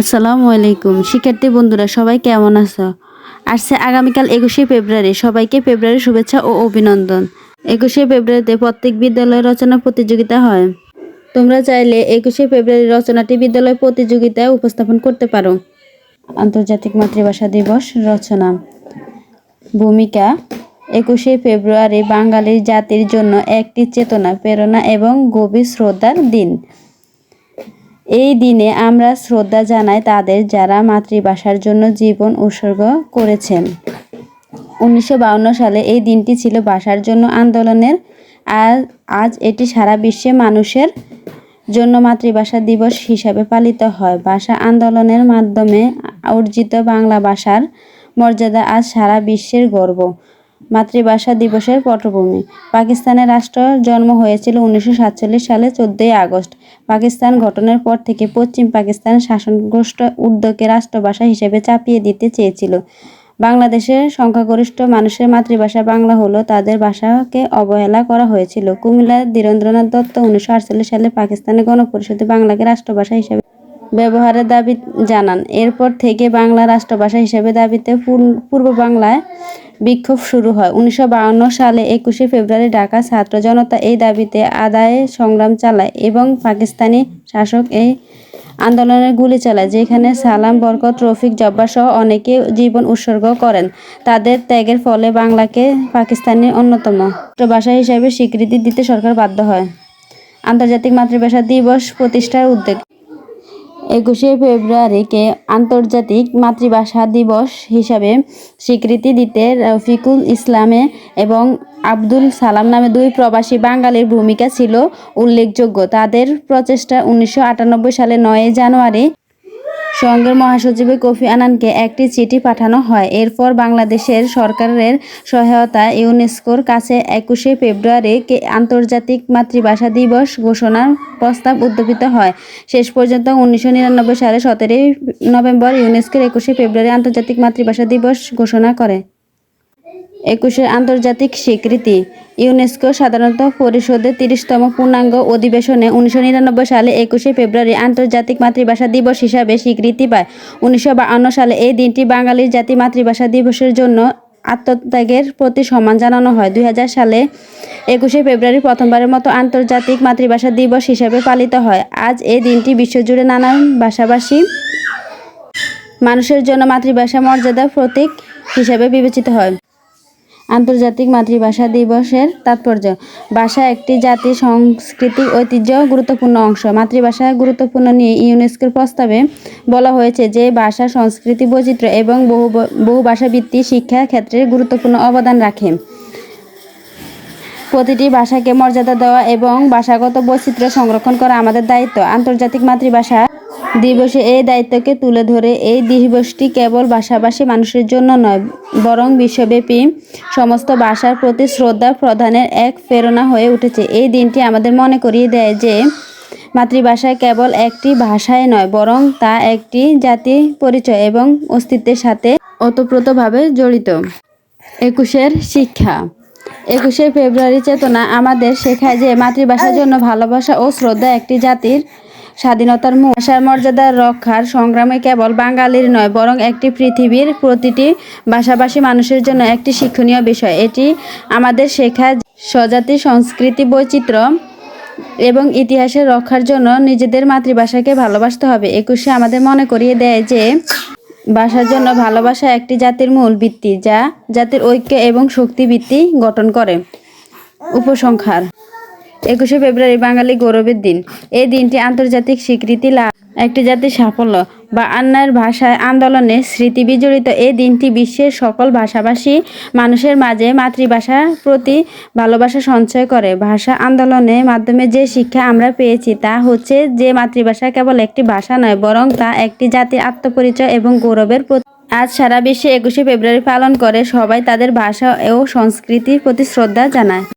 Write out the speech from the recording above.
আসসালামু আলাইকুম। শিক্ষার্থী বন্ধুরা, সবাই কেমন আছো? আসছে আগামীকাল একুশে ফেব্রুয়ারি। সবাইকে ফেব্রুয়ারি শুভেচ্ছা ও অভিনন্দন। একুশে ফেব্রুয়ারিতে প্রত্যেক বিদ্যালয়ে রচনা প্রতিযোগিতা হয়। তোমরা চাইলে একুশে ফেব্রুয়ারি রচনাটি বিদ্যালয় প্রতিযোগিতায় উপস্থাপন করতে পারো। আন্তর্জাতিক মাতৃভাষা দিবস রচনা। ভূমিকা, একুশে ফেব্রুয়ারি বাঙালির জাতির জন্য একটি চেতনা, প্রেরণা এবং গভীর শ্রদ্ধার দিন। এই দিনে আমরা শ্রদ্ধা জানাই তাদের যারা মাতৃভাষার জন্য জীবন উৎসর্গ করেছেন। উনিশশো সালে এই দিনটি ছিল ভাষার জন্য আন্দোলনের। আর আজ এটি সারা বিশ্বে মানুষের জন্য মাতৃভাষা দিবস হিসাবে পালিত হয়। ভাষা আন্দোলনের মাধ্যমে অর্জিত বাংলা ভাষার মর্যাদা আজ সারা বিশ্বের গর্ব। মাতৃভাষা দিবসের পটভূমি। পাকিস্তানের রাষ্ট্র জন্ম হয়েছিল উনিশশো সাতচল্লিশ সালে চোদ্দই আগস্ট। পাকিস্তান গঠনের পর থেকে পশ্চিম পাকিস্তান শাসনগোষ্ঠ উর্দুকে রাষ্ট্রভাষা হিসেবে চাপিয়ে দিতে চেয়েছিল। বাংলাদেশের সংখ্যাগরিষ্ঠ মানুষের মাতৃভাষা বাংলা হলেও তাদের ভাষাকে অবহেলা করা হয়েছিল। কুমিল্লার ধীরেন্দ্রনাথ দত্ত উনিশশো আটচল্লিশ সালে পাকিস্তানের গণপরিষদে বাংলাকে রাষ্ট্রভাষা হিসেবে ব্যবহারের দাবি জানান। এরপর থেকে বাংলা রাষ্ট্রভাষা হিসেবে দাবিতে পূর্ব বাংলায় বিক্ষোভ শুরু হয়। উনিশশো সালে একুশে ফেব্রুয়ারি ঢাকা ছাত্র জনতা এই দাবিতে আদায়ে সংগ্রাম চালায় এবং পাকিস্তানি শাসক এই আন্দোলনের গুলি চালায়, যেখানে সালাম, বরকত, রফিক, জব্বার সহ অনেকে জীবন উৎসর্গ করেন। তাদের ত্যাগের ফলে বাংলাকে পাকিস্তানের অন্যতম ভাষা হিসেবে স্বীকৃতি দিতে সরকার বাধ্য হয়। আন্তর্জাতিক মাতৃভাষা দিবস প্রতিষ্ঠার উদ্যোগ একুশে ফেব্রুয়ারিকে আন্তর্জাতিক মাতৃভাষা দিবস হিসাবে স্বীকৃতি দিতে রফিকুল ইসলামে এবং আব্দুল সালাম নামে দুই প্রবাসী বাঙালির ভূমিকা ছিল উল্লেখযোগ্য। তাদের প্রচেষ্টা উনিশশো আটানব্বই সালে নয় জানুয়ারি সংঘের মহাসচিব কোফি আনানকে একটি চিঠি পাঠানো হয়। এরপর বাংলাদেশের সরকারের সহায়তা ইউনেস্কোর কাছে একুশে ফেব্রুয়ারি আন্তর্জাতিক মাতৃভাষা দিবস ঘোষণার প্রস্তাব উদ্যোপিত হয়। শেষ পর্যন্ত উনিশশো নিরানব্বই সালে সতেরোই নভেম্বর ইউনেস্কোর একুশে ফেব্রুয়ারি আন্তর্জাতিক মাতৃভাষা দিবস ঘোষণা করে। একুশের আন্তর্জাতিক স্বীকৃতি। ইউনেস্কো সাধারণত পরিষদের তিরিশতম পূর্ণাঙ্গ অধিবেশনে উনিশশো নিরানব্বই সালে একুশে ফেব্রুয়ারি আন্তর্জাতিক মাতৃভাষা দিবস হিসাবে স্বীকৃতি পায়। উনিশশো সালে এই দিনটি বাঙালির জাতি মাতৃভাষা দিবসের জন্য আত্মত্যাগের প্রতি সম্মান জানানো হয়। দুই হাজার সালে একুশে ফেব্রুয়ারি প্রথমবারের মতো আন্তর্জাতিক মাতৃভাষা দিবস হিসাবে পালিত হয়। আজ এই দিনটি বিশ্বজুড়ে নানান ভাষাভাষী মানুষের জন্য মাতৃভাষা মর্যাদা প্রতীক হিসেবে বিবেচিত হয়। আন্তর্জাতিক মাতৃভাষা দিবসের তাৎপর্য। ভাষা একটি জাতির সাংস্কৃতিক ঐতিহ্য গুরুত্বপূর্ণ অংশ। মাতৃভাষা গুরুত্বপূর্ণ নিয়ে ইউনেস্কোর প্রস্তাবে বলা হয়েছে যে, ভাষা, সংস্কৃতি বৈচিত্র্য এবং বহু বহু ভাষাভিত্তিক শিক্ষা ক্ষেত্রে গুরুত্বপূর্ণ অবদান রাখে। প্রতিটি ভাষাকে মর্যাদা দেওয়া এবং ভাষাগত বৈচিত্র্য সংরক্ষণ করা আমাদের দায়িত্ব। আন্তর্জাতিক মাতৃভাষা দিবসে এই দায়িত্বকে তুলে ধরে এই দিবসটি কেবল ভাষাভাষী মানুষের জন্য নয়, বরং বিশ্বব্যাপী সমস্ত ভাষার প্রতি শ্রদ্ধা প্রদানের এক প্রেরণা হয়ে উঠেছে। এই দিনটি আমাদের মনে করিয়ে দেয় যে, মাতৃভাষা কেবল একটি ভাষায় নয়, বরং তা একটি জাতি পরিচয় এবং অস্তিত্বের সাথে ওতপ্রোতভাবে জড়িত। একুশের শিক্ষা। একুশে ফেব্রুয়ারি চেতনা আমাদের শেখায় যে, মাতৃভাষার জন্য ভালোবাসা ও শ্রদ্ধা একটি জাতির স্বাধীনতার ভাষার মর্যাদা রক্ষার সংগ্রামে কেবল বাঙালির নয়, বরং একটি পৃথিবীর প্রতিটি ভাষাভাষী মানুষের জন্য একটি শিক্ষণীয় বিষয়। এটি আমাদের শেখায় স্বজাতি সংস্কৃতি বৈচিত্র্য এবং ইতিহাসের রক্ষার জন্য নিজেদের মাতৃভাষাকে ভালোবাসতে হবে। একুশে আমাদের মনে করিয়ে দেয় যে, ভাষার জন্য ভালোবাসা একটি জাতির মূল ভিত্তি, যা জাতির ঐক্য এবং শক্তি ভিত্তি গঠন করে। উপসংহার একুশে ফেব্রুয়ারি বাঙালি গৌরবের দিন। এই দিনটি আন্তর্জাতিক স্বীকৃতি লাভ একটি জাতির সাফল্য বা আন্নার ভাষায় আন্দোলনে স্মৃতি বিজড়িত। এই দিনটি বিশ্বের সকল ভাষাভাষী মানুষের মাঝে মাতৃভাষার প্রতি ভালোবাসা সঞ্চয় করে। ভাষা আন্দোলনের মাধ্যমে যে শিক্ষা আমরা পেয়েছি তা হচ্ছে যে মাতৃভাষা কেবল একটি ভাষা নয়, বরং তা একটি জাতির আত্মপরিচয় এবং গৌরবের প্রতি। আজ সারা বিশ্বে একুশে ফেব্রুয়ারি পালন করে সবাই তাদের ভাষা ও সংস্কৃতির প্রতি শ্রদ্ধা জানায়।